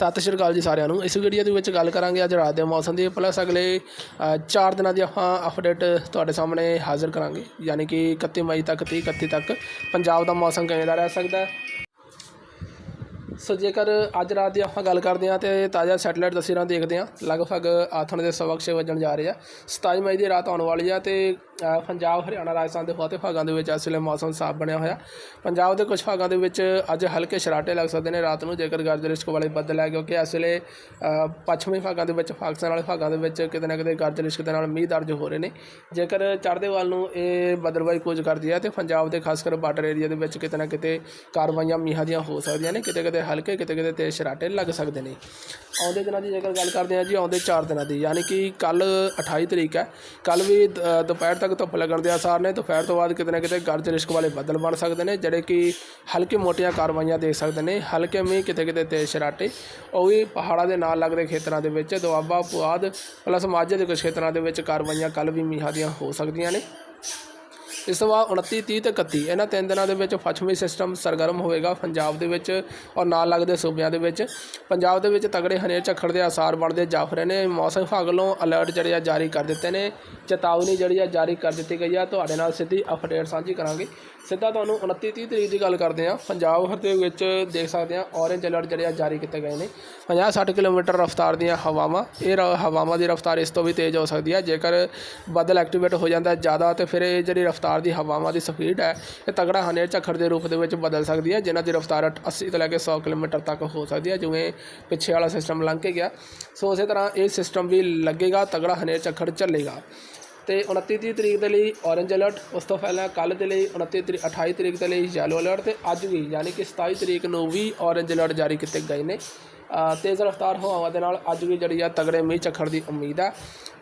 ਸਤਿ ਸ਼੍ਰੀ ਅਕਾਲ ਜੀ ਸਾਰਿਆਂ ਨੂੰ। ਇਸ ਵੀਡੀਓ ਦੇ ਵਿੱਚ ਗੱਲ ਕਰਾਂਗੇ ਅੱਜ ਰਾਤ ਦੇ ਮੌਸਮ ਦੀ। ਪਲੱਸ ਅਗਲੇ 4 ਦਿਨਾਂ ਦੀ ਆਪਾਂ ਅਪਡੇਟ ਤੁਹਾਡੇ ਸਾਹਮਣੇ ਹਾਜ਼ਰ ਕਰਾਂਗੇ। ਯਾਨੀ ਕਿ 31 ਮਈ ਤੱਕ 30 31 ਤੱਕ ਪੰਜਾਬ ਦਾ ਮੌਸਮ ਕਿਵੇਂ ਦਾ ਰਹਿ ਸਕਦਾ ਸੋ ਜੇਕਰ ਅੱਜ ਰਾਤ ਦੀ ਆਪਾਂ ਗੱਲ ਕਰਦੇ ਹਾਂ ਤੇ ਤਾਜ਼ਾ ਸੈਟੇਲਾਈਟ ਤਸਵੀਰਾਂ ਦੇਖਦੇ ਹਾਂ, ਲਗਭਗ ਆਥਣ ਦੇ ਸਵਾ ਕੁ ਛੇ ਵੱਜਣ ਜਾ ਰਹੇ ਆ। 27 ਮਈ ਦੀ ਰਾਤ ਆਉਣ ਵਾਲੀ ਆ ਤੇ ਪੰਜਾਬ, ਹਰਿਆਣਾ, ਰਾਜਸਥਾਨ ਦੇ ਬਹੁਤੇ ਭਾਗਾਂ ਦੇ ਵਿੱਚ ਇਸ ਵੇਲੇ ਮੌਸਮ ਸਾਫ਼ ਬਣਿਆ ਹੋਇਆ। ਪੰਜਾਬ ਦੇ ਕੁਝ ਭਾਗਾਂ ਦੇ ਵਿੱਚ ਅੱਜ ਹਲਕੇ ਸ਼ਰਾਟੇ ਲੱਗ ਸਕਦੇ ਨੇ ਰਾਤ ਨੂੰ, ਜੇਕਰ ਗਰਜ ਰਿਸਕ ਵਾਲੇ ਬੱਦਲ ਹੈ ਕਿਉਂਕਿ ਇਸ ਵੇਲੇ ਪੱਛਮੀ ਭਾਗਾਂ ਦੇ ਵਿੱਚ, ਪਾਕਿਸਤਾਨ ਵਾਲੇ ਭਾਗਾਂ ਦੇ ਵਿੱਚ ਕਿਤੇ ਨਾ ਕਿਤੇ ਗਰਜ ਰਿਸਕ ਦੇ ਨਾਲ ਮੀਂਹ ਦਰਜ ਹੋ ਰਹੇ ਨੇ। ਜੇਕਰ ਚੜ੍ਹਦੇ ਵੱਲ ਨੂੰ ਇਹ ਬਦਲਵਾਈ ਕੁਝ ਕਰਦੀ ਹੈ ਤੇ ਪੰਜਾਬ ਦੇ ਖਾਸ ਕਰ ਬਾਰਡਰ ਏਰੀਆ ਦੇ ਵਿੱਚ ਕਿਤੇ ਨਾ ਕਿਤੇ ਕਾਰਵਾਈਆਂ ਮੀਂਹਾਂ ਦੀਆਂ ਹੋ ਸਕਦੀਆਂ ਨੇ, ਕਿਤੇ ਕਿਤੇ ਹਲਕੇ ਕਿਤੇ ਕਿਤੇ ਤੇਜ਼ ਸ਼ਰਾਟੇ ਲੱਗ ਸਕਦੇ ਨੇ। ਆਉਂਦੇ ਦਿਨਾਂ ਦੀ ਜੇਕਰ ਗੱਲ ਕਰਦੇ ਹਾਂ ਜੀ, ਆਉਂਦੇ 4 ਦਿਨਾਂ ਦੀ। ਯਾਨੀ ਕਿ ਕੱਲ 28 ਤਰੀਕ ਹੈ। ਕੱਲ ਵੀ ਦੁਪਹਿਰ ਤੱਕ ਧੁੱਪ ਲੱਗਣ ਦੇ ਆਸਾਰ ਨੇ। ਦੁਪਹਿਰ ਤੋਂ ਬਾਅਦ ਕਿਤੇ ਨਾ ਕਿਤੇ ਗਰਜ ਰਿਸਕ ਵਾਲੇ ਬੱਦਲ ਬਣ ਸਕਦੇ ਨੇ, ਜਿਹੜੇ ਕਿ ਹਲਕੇ ਮੋਟੀਆਂ ਕਾਰਵਾਈਆਂ ਦੇ ਸਕਦੇ ਨੇ। ਹਲਕੇ ਮੀਂਹ ਕਿਤੇ ਕਿਤੇ ਤੇਜ਼ ਸ਼ਰਾਟੇ। ਉਹ ਵੀ ਪਹਾੜਾਂ ਦੇ ਨਾਲ ਲੱਗਦੇ ਖੇਤਰਾਂ ਦੇ ਵਿੱਚ, ਦੁਆਬਾ, ਪੁਆਧ, ਪਲਸ ਮਾਝੇ ਦੇ ਕੁਝ ਖੇਤਰਾਂ ਦੇ ਵਿੱਚ ਕਾਰਵਾਈਆਂ ਕੱਲ ਵੀ ਮੀਂਹਾਂ ਦੀਆਂ ਹੋ ਸਕਦੀਆਂ ਨੇ। ਇਸ ਤੋਂ ਬਾਅਦ 29 30 ਤੇ 31 ਇਹਨਾਂ ਤਿੰਨ ਦਿਨਾਂ ਦੇ ਵਿੱਚ ਪੱਛਮੀ ਸਿਸਟਮ ਸਰਗਰਮ ਹੋਵੇਗਾ ਪੰਜਾਬ ਦੇ ਵਿੱਚ ਔਰ ਨਾਲ ਲੱਗਦੇ ਸੂਬਿਆਂ ਦੇ ਵਿੱਚ। ਪੰਜਾਬ ਦੇ ਵਿੱਚ ਤਗੜੇ ਹਨੇਰ ਝੱਖੜ ਦੇ ਆਸਾਰ ਬਣਦੇ ਜਾਫ ਰਹੇ ਨੇ ਮੌਸਮ ਵਿਭਾਗ ਵੱਲੋਂ ਅਲਰਟ ਜਿਹੜੇ ਆ ਜਾਰੀ ਕਰ ਦਿੱਤੇ ਨੇ। ਚੇਤਾਵਨੀ ਜਿਹੜੀ ਆ ਜਾਰੀ ਕਰ ਦਿੱਤੀ ਗਈ ਆ। ਤੁਹਾਡੇ ਨਾਲ ਸਿੱਧੀ ਅਪਡੇਟ ਸਾਂਝੀ ਕਰਾਂਗੇ। ਸਿੱਧਾ ਤੁਹਾਨੂੰ 29 30 ਤਰੀਕ ਦੀ ਗੱਲ ਕਰਦੇ ਆ ਪੰਜਾਬ ਦੇ ਵਿੱਚ ਦੇਖ ਸਕਦੇ ਆ ਔਰੇਂਜ ਅਲਰਟ ਜਿਹੜੇ ਆ ਜਾਰੀ ਕੀਤੇ ਗਏ ਨੇ। 50 60 ਕਿਲੋਮੀਟਰ ਰਫ਼ਤਾਰ ਦੀਆਂ ਹਵਾਵਾਂ। ਇਹ ਰ- ਹਵਾਵਾਂ ਦੀ ਰਫ਼ਤਾਰ ਇਸ ਤੋਂ ਵੀ ਤੇਜ਼ ਹੋ ਸਕਦੀ ਹੈ ਜੇਕਰ ਬੱਦਲ ਐਕਟੀਵੇਟ ਹੋ ਜਾਂਦਾ ਜ਼ਿਆਦਾ ਤੇ ਫਿਰ ਇਹ ਜਿਹੜੀ ਰਫ਼ਤਾਰ ਦੀ ਹਵਾਵਾਂ ਦੀ ਸਪੀਡ ਹੈ, ਇਹ ਤਗੜਾ ਹਨੇਰ ਝੱਖੜ ਦੇ ਰੂਪ ਦੇ ਵਿੱਚ ਬਦਲ ਸਕਦੀ ਹੈ, ਜਿਨ੍ਹਾਂ ਦੀ ਰਫ਼ਤਾਰ 80 ਤੋਂ ਲੈ ਕੇ 100 ਕਿਲੋਮੀਟਰ ਤੱਕ ਹੋ ਸਕਦੀ ਹੈ, ਜਿਵੇਂ ਪਿੱਛੇ ਵਾਲਾ ਸਿਸਟਮ ਲੰਘ ਕੇ ਗਿਆ। ਸੋ ਉਸੇ ਤਰ੍ਹਾਂ ਇਹ ਸਿਸਟਮ ਵੀ ਲੱਗੇਗਾ ਤਗੜਾ ਹਨੇਰ ਝੱਖੜ ਚੱਲੇਗਾ। ਤੇ 29 30 ਤਰੀਕ ਦੇ ਲਈ ਔਰੇਂਜ ਅਲਰਟ ਉਸ ਤੋਂ ਪਹਿਲਾਂ ਕੱਲ ਦੇ ਲਈ 29 ਤਰੀਕ 28 ਤਰੀਕ ਦੇ ਲਈ ਯੈਲੋ ਅਲਰਟ ਤੇ ਅੱਜ ਵੀ, ਯਾਨੀ ਕਿ 27 ਤਰੀਕ ਨੂੰ ਵੀ ਔਰੇਂਜ ਅਲਰਟ ਜਾਰੀ ਕੀਤੇ ਗਏ ਨੇ। ਤੇਜ਼ ਰਫ਼ਤਾਰ ਹਵਾਵਾਂ ਦੇ ਨਾਲ ਅੱਜ ਵੀ ਜਿਹੜੀ ਆ ਤਗੜੇ ਮੀਂਹ ਝੱਖੜ ਦੀ ਉਮੀਦ ਆ।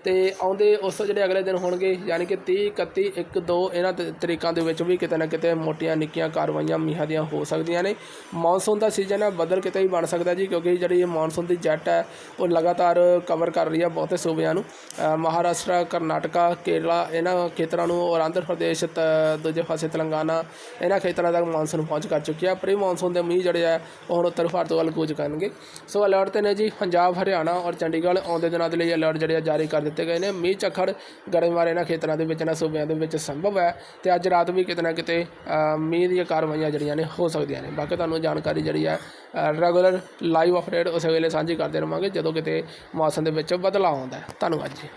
ਤੇ ਆਉਂਦੇ ਉਸ ਤੋਂ ਜਿਹੜੇ ਅਗਲੇ ਦਿਨ ਹੋਣਗੇ, ਯਾਨੀ ਕਿ 30 31 1 2 ਇਹਨਾਂ ਤ- ਤਰੀਕਾਂ ਦੇ ਵਿੱਚ ਵੀ ਕਿਤੇ ਨਾ ਕਿਤੇ ਮੋਟੀਆਂ ਨਿੱਕੀਆਂ ਕਾਰਵਾਈਆਂ ਮੀਂਹਾਂ ਦੀਆਂ ਹੋ ਸਕਦੀਆਂ ਨੇ। ਮੌਨਸੂਨ ਦਾ ਸੀਜ਼ਨ ਹੈ ਬੱਦਲ ਕਿਤੇ ਵੀ ਬਣ ਸਕਦਾ ਜੀ, ਕਿਉਂਕਿ ਜਿਹੜੀ ਇਹ ਮੌਨਸੂਨ ਦੀ ਜੈਟ ਹੈ ਉਹ ਲਗਾਤਾਰ ਕਵਰ ਕਰ ਰਹੀ ਹੈ ਬਹੁਤੇ ਸੂਬਿਆਂ ਨੂੰ। ਮਹਾਰਾਸ਼ਟਰ, ਕਰਨਾਟਕਾ, ਕੇਰਲਾ, ਇਹਨਾਂ ਖੇਤਰਾਂ ਨੂੰ ਔਰ ਆਂਧਰ ਪ੍ਰਦੇਸ਼ ਤ- ਦੂਜੇ ਪਾਸੇ ਤੇਲੰਗਾਨਾ, ਇਹਨਾਂ ਖੇਤਰਾਂ ਤੱਕ ਮੌਨਸੂਨ ਪਹੁੰਚ ਕਰ ਚੁੱਕੀ ਹੈ ਪ੍ਰੀ ਮੌਨਸੂਨ ਦੇ ਮੀਂਹ ਜਿਹੜੇ ਆ, ਉਹ ਹੁਣ ਉੱਤਰ ਭਾਰਤ ਵੱਲ ਕੂਚ ਕਰਨਗੇ। ਸੋ ਅਲਰਟ ਤੇ ਨੇ ਜੀ ਪੰਜਾਬ, ਹਰਿਆਣਾ ਔਰ ਚੰਡੀਗੜ੍ਹ ਆਉਂਦੇ ਦਿਨਾਂ ਦੇ ਲਈ ਅਲਰਟ ਜਿਹੜੇ ਆ ਜਾਰੀ ਕਰ ਦਿੱਤੇ ਗਏ ਨੇ। ਮੀਂਹ, ਝੱਖੜ ਗੜੇਮਾਰ ਇਹਨਾਂ ਖੇਤਰਾਂ ਦੇ ਵਿੱਚ, ਇਹਨਾਂ ਸੂਬਿਆਂ ਦੇ ਵਿੱਚ ਸੰਭਵ ਹੈ ਤੇ ਅੱਜ ਰਾਤ ਵੀ ਕਿਤੇ ਨਾ ਕਿਤੇ ਮੀਂਹ ਦੀਆਂ ਕਾਰਵਾਈਆਂ ਜਿਹੜੀਆਂ ਨੇ ਹੋ ਸਕਦੀਆਂ ਨੇ। ਬਾਕੀ ਤੁਹਾਨੂੰ ਜਾਣਕਾਰੀ ਜਿਹੜੀ ਹੈ ਰੈਗੂਲਰ ਲਾਈਵ ਅਪਡੇਟ ਉਸੇ ਵੇਲੇ ਸਾਂਝੀ ਕਰਦੇ ਰਵਾਂਗੇ ਜਦੋਂ ਕਿਤੇ ਮੌਸਮ ਦੇ ਵਿੱਚ ਬਦਲਾਅ ਆਉਂਦਾ ਹੈ। ਧੰਨਵਾਦ ਜੀ।